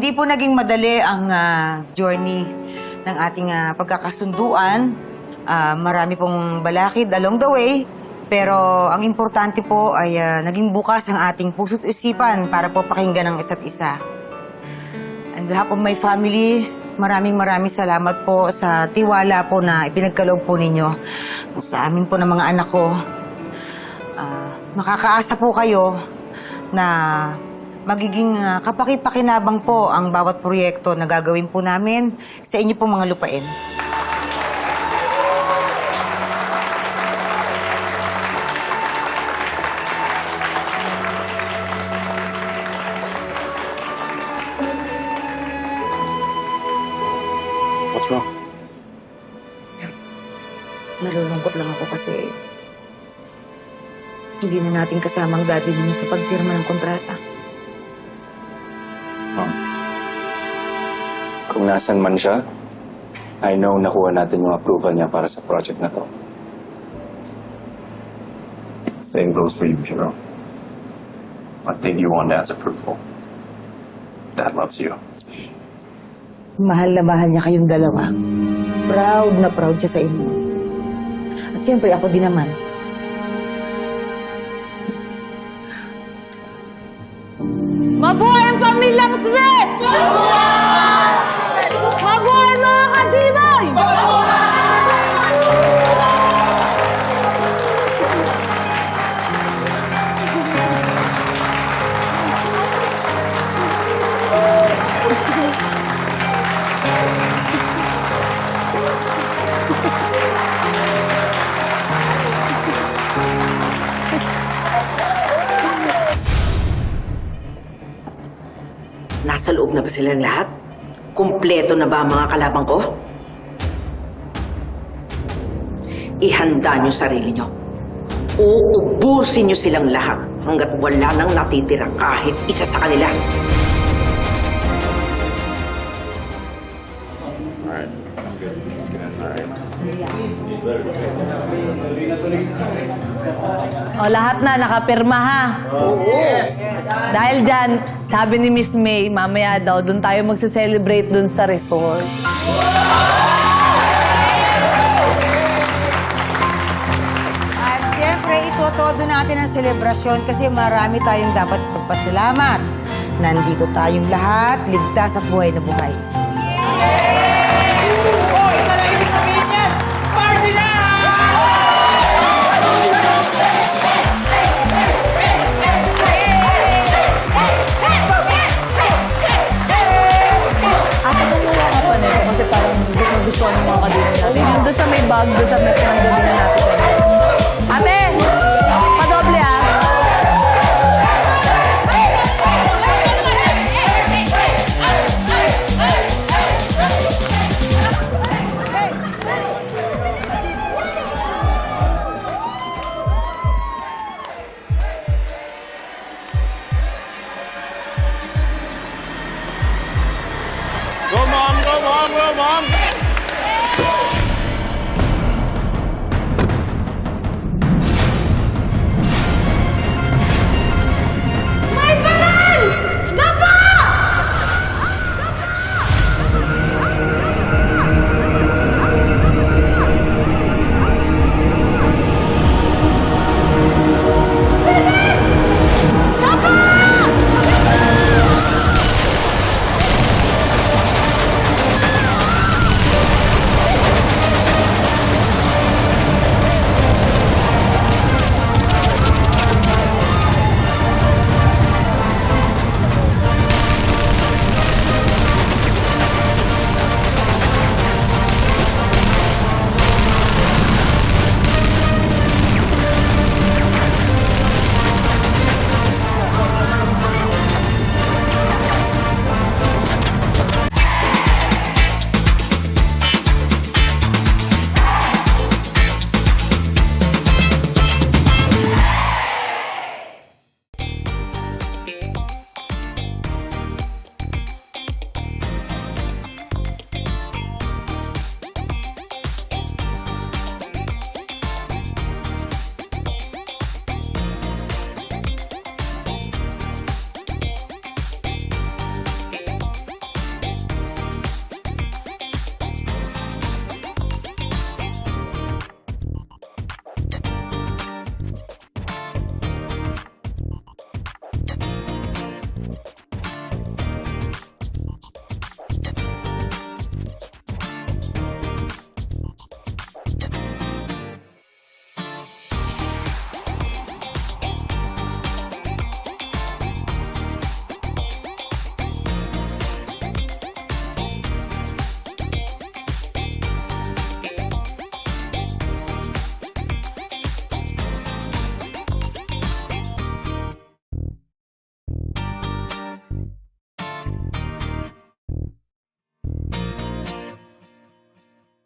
hindi po naging madali ang ah, journey ng ating ah, pagkakasunduan. Ah, marami pong balakid along the way. Pero ang importante po ay ah, naging bukas ang ating puso't isipan para po pakinggan ang isa't isa. On behalf of my family, maraming maraming salamat po sa tiwala po na ipinagkaloob po ninyo sa amin po ng mga anak ko. Ah, makakaasa po kayo na magiging ah, kapaki-pakinabang po ang bawat proyekto na gagawin po namin sa inyo pong mga lupain. What's wrong? Nalulungkot lang ako kasi hindi na natin kasamang daddy ninyo sa pagpirma ng kontrata. Kung nasan man siya, I know nakuha natin yung approval niya para sa project na to. Same goes for you, Jerome. I think you want Dad's approval. Dad loves you. Mahal na mahal niya kayong dalawa. Proud na proud siya sa inyo. At siyempre ako din naman. Mabuhay ang pamilyang Smith! Mabuhay mga kadibay! Nasa loob na ba silang lahat? Kumpleto na ba ang mga kalabang ko? Ihanda niyo sarili niyo. Uubusin niyo silang lahat hanggat wala nang natitira kahit isa sa kanila. O lahat na, nakapirma ha? Dahil dyan, sabi ni Miss May, mamaya daw, doon tayo magse-celebrate doon sa resort. At siyempre, itotodo natin ang selebrasyon kasi marami tayong dapat pagpasalamat. Nandito tayong lahat, ligtas at buhay na buhay. Ate, doon sa may pinanggalingan natin. Ate! Padoble ah! Go, Mom! Go, Mom! Go, Mom!